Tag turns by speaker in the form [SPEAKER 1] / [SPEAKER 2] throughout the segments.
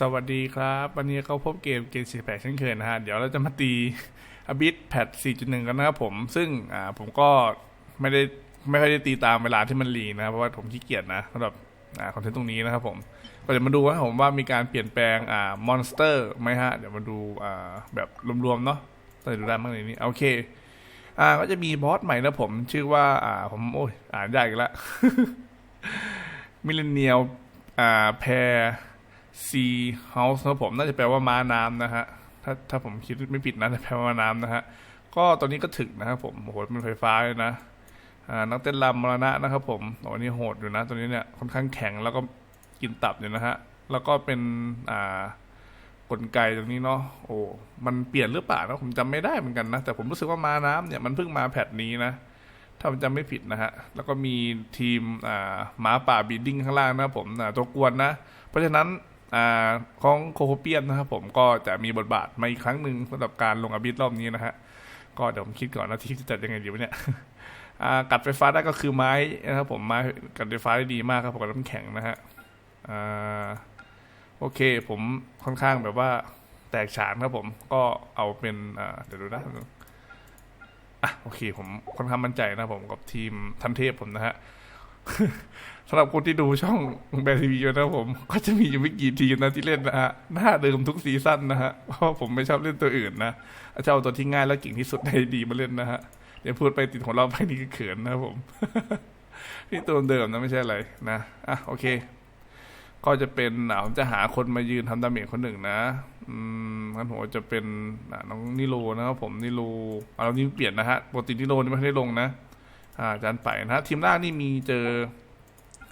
[SPEAKER 1] สวัสดีครับ วันนี้เขาพบเกมเกมสี่แปดเช่นเคยนะฮะ เดี๋ยวเราจะมาตีอบิทแพท4.1 กันนะครับผม ซึ่งอ่าผมก็ไม่ได้ไม่ค่อยได้ตีตามเวลาที่มันรีนะเพราะว่าผมขี้เกียจนะสำหรับอ่าคอนเทนต์ตรงนี้นะครับผม ก็เดี๋ยวมาดูว่าผมว่ามีการเปลี่ยนแปลงอ่ามอนสเตอร์ไหมฮะ เดี๋ยวมาดูอ่าแบบรวมๆเนาะต้องดูได้บ้างในนี้ โอเค อ่าก็จะมีบอสใหม่นะผมชื่อว่าอ่าผมโอ้ยอ่านยากอีกล้วมิเลเนียลอ่าแพร ซีเฮาส์นะผมน่าจะแปลว่าม้าน้ำนะฮะถ้าถ้าผมคิดไม่ผิดนะแปลว่าม้าน้ำนะฮะก็ตอนนี้ก็ถึงนะครับผมโอ้โหเป็นไฟฟ้าเลยนะอ่านักเต้นรำมรณะนะครับผมโอ้นี่โหดอยู่นะตัวนี้เนี่ยค่อนข้างแข็งแล้วก็กินตับอยู่นะฮะแล้วก็เป็นอ่ากลไกตรงนี้เนาะโอ้มันเปลี่ยนหรือเปล่านะผมจำไม่ได้เหมือนกันนะแต่ผมรู้สึกว่าม้าน้ำเนี่ยมันเพิ่งมาแพทนี้นะถ้าผมจำไม่ผิดนะฮะแล้วก็มีทีมอ่าหมาป่าบีดดิ้งข้างล่างนะผมตัวกวนนะ เพราะฉะนั้น ของโคโคเปียนนะครับผมก็จะมีบทบาทมาอีกครั้งหนึ่งสำหรับการลงอบิทรอบนี้นะฮะก็เดี๋ยวผมคิดก่อนนะที่จะจัดยังไงดีวะเนี่ยกัดไฟฟ้าได้ก็คือไม้นะครับผมไม้กัดไฟฟ้าได้ดีมากครับผมกับน้ำแข็งนะฮะโอเคผมค่อนข้างแบบว่าแตกฉานครับผมก็เอาเป็นเดี๋ยวดูนะอะโอเคผมค่อนข้างมั่นใจนะผมกับทีมทันเทพผมนะฮะ สำหรับคนที่ดูช่องแบทีวีนะครับผม ก็จะมีอยู่ไม่กี่ทีมนะที่เล่นนะฮะหน้าเดิมทุกซีซั่นนะฮะเพราะผมไม่ชอบเล่นตัวอื่นนะจะเอาตัวที่ง่ายและเก่งที่สุดในดีมาเล่นนะฮะเดี๋ยวพูดไปติดของเราไปนี่ก็เขินนะผมนี่ตัวเดิมนะไม่ใช่อะไรนะอะโอเค ก็จะเป็นผมจะหาคนมายืนทำดาเมจคนหนึ่งนะ อืมงั้นผมจะเป็นน้องนิโรนะครับผมนิโรเอาเรานี้เปลี่ยนนะฮะปกตินิโรนี่ไม่ได้ลงนะ อาจารย์ไปนะฮะทีมล่างนี่มีเจอ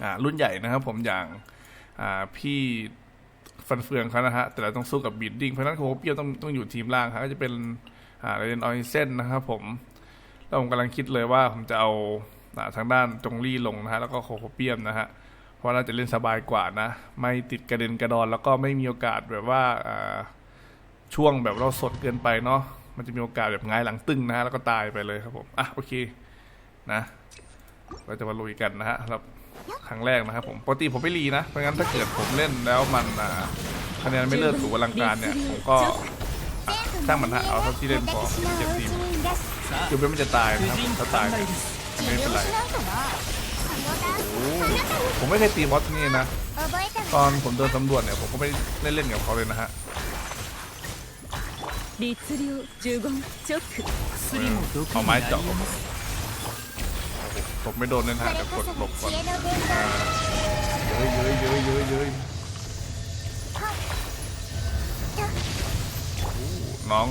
[SPEAKER 1] อ่ารุ่นใหญ่นะครับ ผมอย่างอ่าพี่ฟันเฟืองเขานะฮะแต่เราต้องสู้กับบีดดิ้งเพราะนั้นโคเปียต้องต้องอยู่ทีมล่างครับก็จะเป็นอ่าเรนออยเซนนะครับผมแล้วผมกำลังคิดเลยว่าผมจะเอาอ่าทางด้านจงลี่ลงนะฮะแล้วก็โคโคเปียมนะฮะเพราะน่าจะเล่นสบายกว่านะ ไม่ติดกระเด็นกระดอน แล้วก็ไม่มีโอกาสแบบว่าอ่าช่วงแบบเราสดเกินไปเนาะมันจะมีโอกาสแบบง่ายหลังตึงนะฮะแล้วก็ตายไปเลยครับผมอะโอเค นะ เราจะมาลุยกันนะฮะครับครั้งแรกนะครับผมปกติผมไม่รีนะเพราะงั้นถ้าเกิดผมเล่นแล้วมันคะแนนไม่เลิศถูงอลังการเนี่ยผมก็ช่างมันฮะเอาเท่าที่เล่นพอเจ็บทีมยูเบมันจะตายนะครับถ้าตายไม่เป็นไรผมไม่เคยตีบอสนี่นะ ตอนผมเดินสำรวจเนี่ยผมก็ไม่ได้เล่นกับเขาเลยนะฮะเอาไม้เจาะ ผมไม่โดนเลยนะฮะตกดหลบก่อนเย้ยเย้ยเย้ยเย้ยเย้น้อง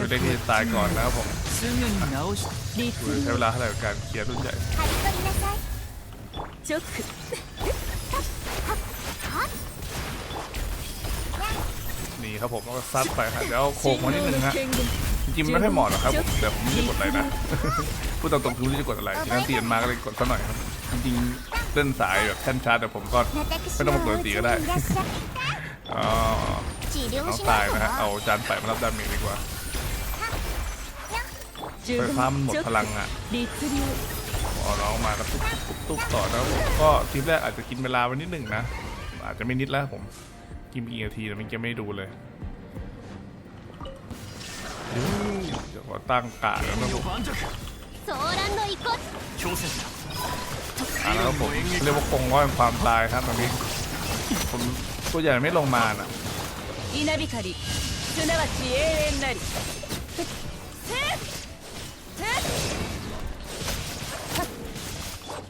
[SPEAKER 2] คือ
[SPEAKER 1] ได้ที่ตายก่อนนะครับผม
[SPEAKER 3] คื
[SPEAKER 1] อใช้เวลาเท่าไหร่กับการเคลียร์รุ่นใหญ่นี่ครับผมก็ซัดไปครับแล้วโค้งมานิดนึรับิงไม่ค่อยเหมาะหรอครับผมแต่ผมไม่ได้กดอะไรนะ พูดตรงๆคือไม่ได้กดอะไรฉะนั้นเตียนมาก็เลยกดซะหน่อยครับจริงๆเส้นสายแบบแท่นชาร์จแต่ผมก็
[SPEAKER 4] ไม่ต้องมากดตีก็
[SPEAKER 1] ได้
[SPEAKER 4] อ๋อ
[SPEAKER 1] น้องตายนะฮะเอาจานไปมารับดาเมจดีกว่าไฟฟ้ามันหมดพลังอะพอน้องมากระตุกตุกตุกต่อแล้วก็ทีแรกอาจจะกินเวลาไปนิดหนึ่งนะ อาจจะไม่นิดแล้วผม กินไปกี่นาทีแต่ไม่จะไม่ดูเลย เดี๋ยวขอตั้งกะแล้วนะผม
[SPEAKER 2] 盤石
[SPEAKER 4] ソーランド遺骨
[SPEAKER 2] 強戦だ
[SPEAKER 1] อ่ะแล้วผมเรียกว่าคงร้อยความตายครับตอนนี้ ผมตัวใหญ่ไม่ลงมาน่ะ
[SPEAKER 3] 稲光すなわち永遠なり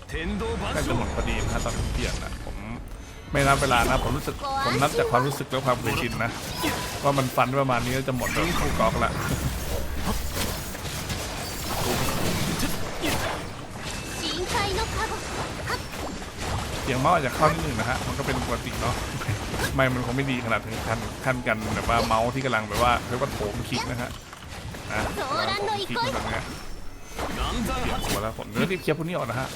[SPEAKER 2] 天道
[SPEAKER 1] ใกล้
[SPEAKER 2] 万
[SPEAKER 1] จะ
[SPEAKER 2] 象
[SPEAKER 1] หมดพอดีนะตอนผมเปลี่ยนนะผมไม่นับเวลานะ ผมรู้สึกผมนับจากความรู้สึกและความเคยชินนะ ว่ามันฟันประมาณนี้ก็จะหมดแล้วกอกละเสียงเมาส์อาจจะเข้านิดหนึ่งนะฮะ มันก็เป็นปกติเนาะ ไม่ มันคงไม่ดีขนาดถึงขั้นขั้นกันแบบว่าเมาส์ที่กำลังแบบว่าเรียกว่าโถมคลิกนะฮะนะคลิกแบบนี้เสีหัวแล้วผมเดี๋ยวรีบเคลียร์พวกนี้ออกนะฮะ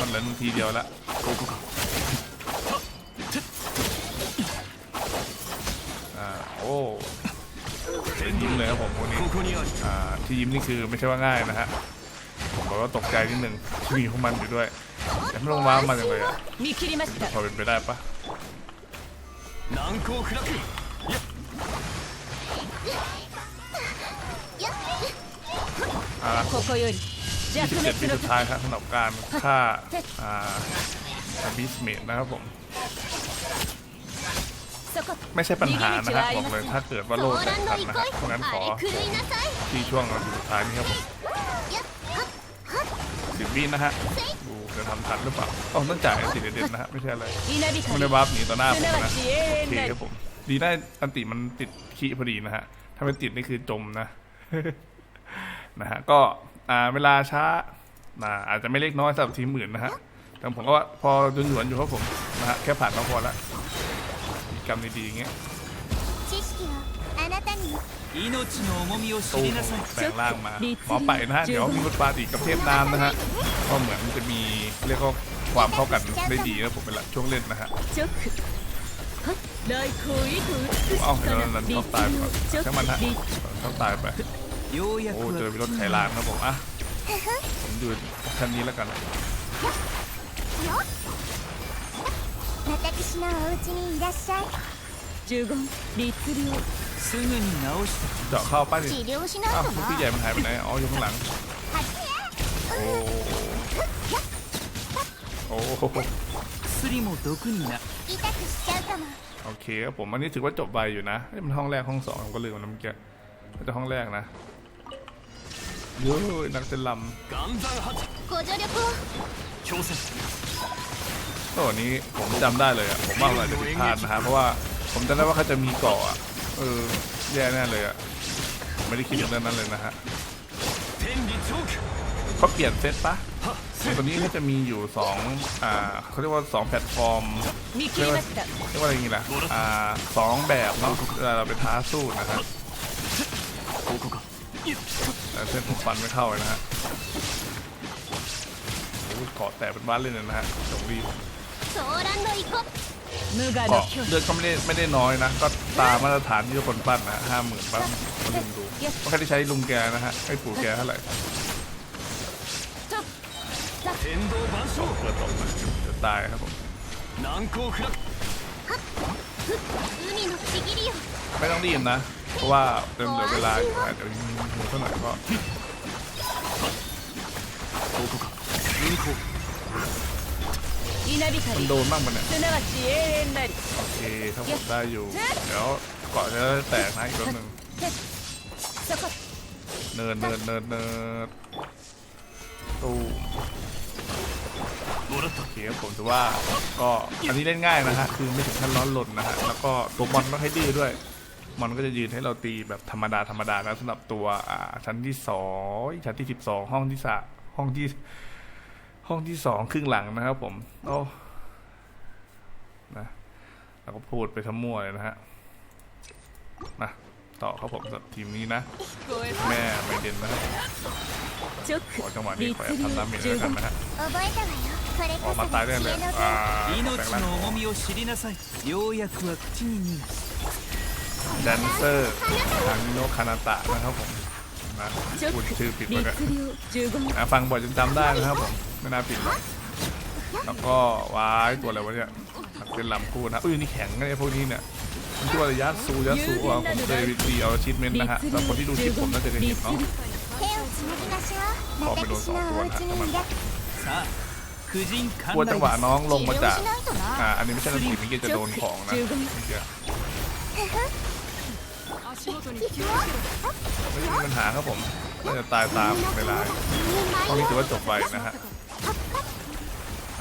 [SPEAKER 1] มันเหลือนาทีเดียวละ โอ้ยิ้มเลยครับผมคนนี้ที่ยิ้มนี่คือไม่ใช่ว่าง่ายนะฮะผมบอกว่าตกใจนิดนึงมีของมันอยู่ด้วย แต่ไม่ลงมามันเลยอะพอเป็นไปได้ปะที่
[SPEAKER 3] เจ็ด
[SPEAKER 1] สุดท้ายครับสำหรับการฆ่าอาบิสเมดนะครับผม ไม่ใช่ปัญหานะครับบอกเลยถ้าเกิดว่าโลกแตกนะครับเพราะงั้นขอที่ช่วงนาทีสุดท้ายนี่ครับผมสิบวินะฮะดูจะทำทันหรือเปล่าต้องต้องจ่ายสิเด็ดๆนะฮะไม่ใช่อะไรไม่ได้วาร์หนีต่อหน้าผมนะโอเคครับผมดีได้อันติมันติดขี้พอดีนะฮะถ้าไม่ติดนี่คือจมนะนะฮะก็เวลาช้าอาจจะไม่เล็กน้อยสำหรับทีมอื่นนะฮะแต่ผมก็ว่าพอหยวนอยู่ครับผมนะฮะแค่ผ่านก็พอแล้ว กรรมดีๆเงี้ยตู้แปลงร่างมาหมอไปนะเดี๋ยวมีบทบาทอีกกับเทพน้ำนะฮะก็เหมือนจะมีเรียกว่าความเข้ากันได้ดีนะผมเป็นละช่วงเล่นนะฮะเอาเดี๋ยวนั้นต้องตายไปช่างมันฮะต้องตายไปโอ้เจอรถไถลานนะผมอะผมดูแค่นี้แล้วกัน
[SPEAKER 4] 私のお家にいらっしゃい
[SPEAKER 3] 呪言律令
[SPEAKER 2] すぐに直した
[SPEAKER 1] เจาะเข้าป้าดิ
[SPEAKER 4] 治療しな
[SPEAKER 1] อ้าวย
[SPEAKER 4] と
[SPEAKER 1] ลูก
[SPEAKER 4] な
[SPEAKER 1] พี่ใหญ่มันหายไปไหนอ๋ออยู่ข้างหลัง
[SPEAKER 4] はじめ
[SPEAKER 1] โอ้โอ้
[SPEAKER 2] 薬も毒にな
[SPEAKER 4] 痛くしちゃうかも
[SPEAKER 1] โอเคครับผมอันนี้ถือว่าจบไปอยู่นะนี่มันห้องแรกห้องสองผมก็ลืมมันเมื่อกี้มันจะห้องแรกนะเยอะนักเต้นล
[SPEAKER 2] 岩山発
[SPEAKER 4] ご助力を
[SPEAKER 2] 強戦
[SPEAKER 1] โอ้นี้ผมจำได้เลยอะผมว่าเราอาจจะผิดพลาดนะฮะเพราะว่าผมจำได้ว่าเขาจะมีเกาะอะเออแย่แน่เลยอะผมไม่ได้คิดถึงเรื่องนั้นเลยนะฮะเขาเปลี่ยนเซตปะตอนนี้ก็จะมีอยู่สองอ่าเขาเรียกว่าสองแพลตฟอร์ม
[SPEAKER 3] เรียกว่า
[SPEAKER 1] เรียกว่าอะไรอย่งี้ล่ะอ่าสองแบบเนาะเวลาเราไปท้าสู้นะฮะเส้นผมฟันไม่เข้าเลยนะฮะโอ้ยเกาะแตกเป็นบ้านเล่นเลยนะฮะจงรีบ ก็เดือดก็ไม่ได้ไม่ได้น้อยนะ ก็ตามมาตรฐานที่ทุกคนปั้นนะห้าหมื่นปั้นคนดูดูก็แค่ที่ใช้ลุงแกนะฮะให้ปู่แกเท่าไหร่จะตายครับผมไม่ต้องรีบนะ เพราะว่าเต็มเหลือเวลาอยู่อาจจะมีเท่าไหร่ก็ มันโดนบ้างมันเนี่ยโอเคถ้าผมได้อยู่ เดี๋ยวเกาะจะแตกนะอีกรอบหนึ่งเนินเนินเนินเนินตู้โอเคครับผมถือว่าก็อันนี้เล่นง่ายนะฮะคือไม่ถึงขั้นร้อนหล่นนะฮะแล้วก็ตัวมอนต้องให้ดื้อด้วยมอนก็จะยืนให้เราตีแบบธรรมดาธรรมดานะสำหรับตัวอ่าชั้นที่สองชั้นที่สิบสองห้องที่สห้องที่ ห้องที่สองครึ่งหลังนะครับผมโอ้นะแล้วก็พูดไปทั้งมั่วเลยนะฮะมาต่อครับผมสำหรับทีมนี้นะ แม่ไม่เด่นนะขอจังหวะนี้ขอทำน้ำมิ
[SPEAKER 3] น
[SPEAKER 1] แล้วกันนะฮะออกมาตายได้เลยอ่าแปลงรงแดนเซอร์ทางโนคานาตะนะครับผม นะพูดชื่อผิดไปนฟังบ่อยจนจำได้นะครับผมไม่น่าผิดหรอกแล้วก็วายตัวอะไรวะเนี่ยเป็นลำคู่นะอุ้ยนี่แข็งไอ้พวกนี้เนี่ยมันชื่อว่ายัดซูยัดซูอะผมเคยวิดีเอาชิดเมนนะฮะสำหรับคนที่ดูคลิปผมน่าจะเคยเห็นเนาะพอ
[SPEAKER 4] ไป
[SPEAKER 1] โด
[SPEAKER 4] นสองตัว
[SPEAKER 2] นะมัน
[SPEAKER 1] กลัวจังหวะน้องลงมาจากอ่าอันนี้ไม่ใช่น้ำผีมิเกจะโดนของนะ ไม่มีปัญหาครับผมก็จะตายตามเวลาตอนนี้ถือว่าจบไปนะฮะ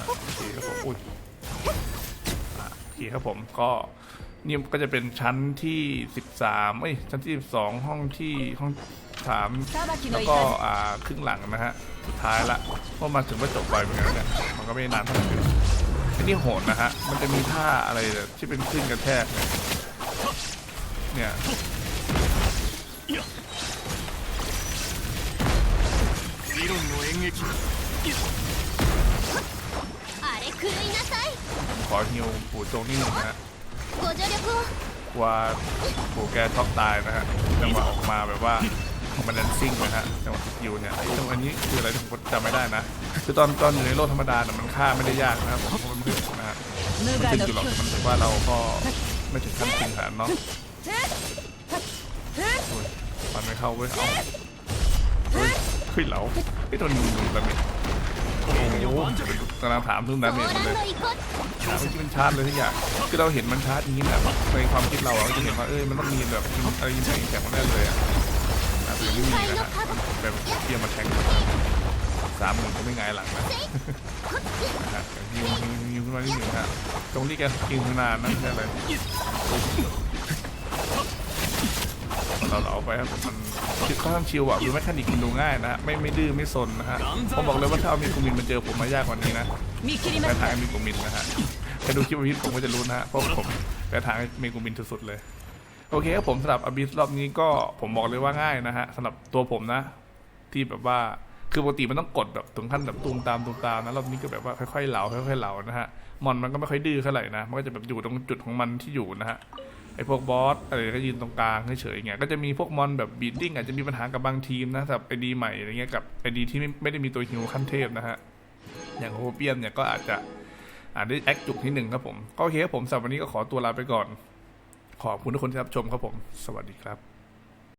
[SPEAKER 1] โอเคครับผมอุ้ยโอเคครับผมก็นี่ก็จะเป็นชั้นที่ 13เอ้ยชั้นที่ 12 ห้องที่ห้องสามแล้วก็อ่าครึ่งหลังนะฮะสุดท้ายละเพอมาถึงว่าจบไปเหมือนกันมันก็ไม่นานเท่าไหร่อันนี้โหดนะฮะมันจะมีท่าอะไรที่เป็นขึ้นกระแทกเนี่ย
[SPEAKER 2] 論の演劇
[SPEAKER 4] あれ狂いなさい
[SPEAKER 1] ขอฮิวปู่โจงนิดหนึ่งนะฮะ
[SPEAKER 4] ご助力を
[SPEAKER 1] ว่าปู่แกช็อกตายนะฮะจังหวะออกมาแบบว่ามันแดนซิ่งนะฮะจังหวะสกิลเนี่ยไอ้ตรงอันนี้คืออะไรผมจำไม่ได้นะ คือตอนตอนอยู่ในโลกธรรมดาเนี่ยมันฆ่าไม่ได้ยากนะครับผมเพราะมันมืดนะฮะ
[SPEAKER 3] 無
[SPEAKER 1] มัน
[SPEAKER 3] 我
[SPEAKER 1] ขึ้น
[SPEAKER 3] の
[SPEAKER 1] อยู่หรอก
[SPEAKER 3] 境
[SPEAKER 1] มันถือว่าเราก็ ไม่ถึงขั้นถึงขนาดเนาะโอ้ยฟันไม่เข้าเว้ยเอาเฮ้ยขึ้นเหลา พี่ทนี้ดูแบบนี้โอ้โหกำลังถามเรื่
[SPEAKER 4] ม
[SPEAKER 1] งดา
[SPEAKER 4] เมจ
[SPEAKER 1] เลย
[SPEAKER 4] เอา
[SPEAKER 1] ที่มันชาร์จเลยทุกอย่างคือเราเห็นมันชาร์จอย่างนี้แหละในความคิดเราเราจะเห็นว่าเอ้ยมันต้องมีแบบอะไรยิงแข็งมนได้เลยอะแต่ยังไม่มีนะฮะแบบเทียมมาแทงสามหมื่นก็ไม่งายหลังนะยิงยิงขึ้นมาที่หนึ่งฮะตรงที่แกกินนานนั่นแค่อะไร เราเอาไปครับคือค่อนข้างชิวอะคือไมคคานิกมันดูง่ายนะฮะไม่ไม่ดื้อไม่ซนนะฮะผมบอกเลยว่าถ้าเอามีกุมินมาเจอผมมายากกว่านี้นะแต่ทางมีกุมินนะฮะใครดูคลิปวิทผมก็จะรู้นะฮะเพราะผมแต่ทางมีกุมินสุดๆเลยโอเคครับผมสำหรับอบิสรอบนี้ก็ผมบอกเลยว่าง่ายนะฮะสำหรับตัวผมนะ ที่แบบว่าคือปกติมันต้องกดแบบถึงขั้นแบบตูมตามตูมตามนะรอบนี้ก็แบบว่าค่อยๆเหลาค่อยๆเหลานะฮะมอนมันก็ไม่ค่อยดื้อเท่าไหร่นะมันก็จะแบบอยู่ตรงจุดของมันที่อยู่นะฮะ ไอ้พวกบอสอะไรก็ยืนตรงกลางเฉยๆอย่างเงี้ยก็จะมีพวกมอนแบบบีดดิ้งอาจจะมีปัญหากับบางทีมนะสำหรับไอดีใหม่อะไรเงี้ยกับไอดีที่ไม่ไม่ได้มีตัวฮิวขั้นเทพนะฮะอย่างโฮเปียมเนี่ยก็อาจจะอาจได้แอคจุกที่หนึ่งครับผม ก็โอเคครับผมสำหรับวันนี้ก็ขอตัวลาไปก่อน ขอบคุณทุกคนที่รับชมครับผม สวัสดีครับ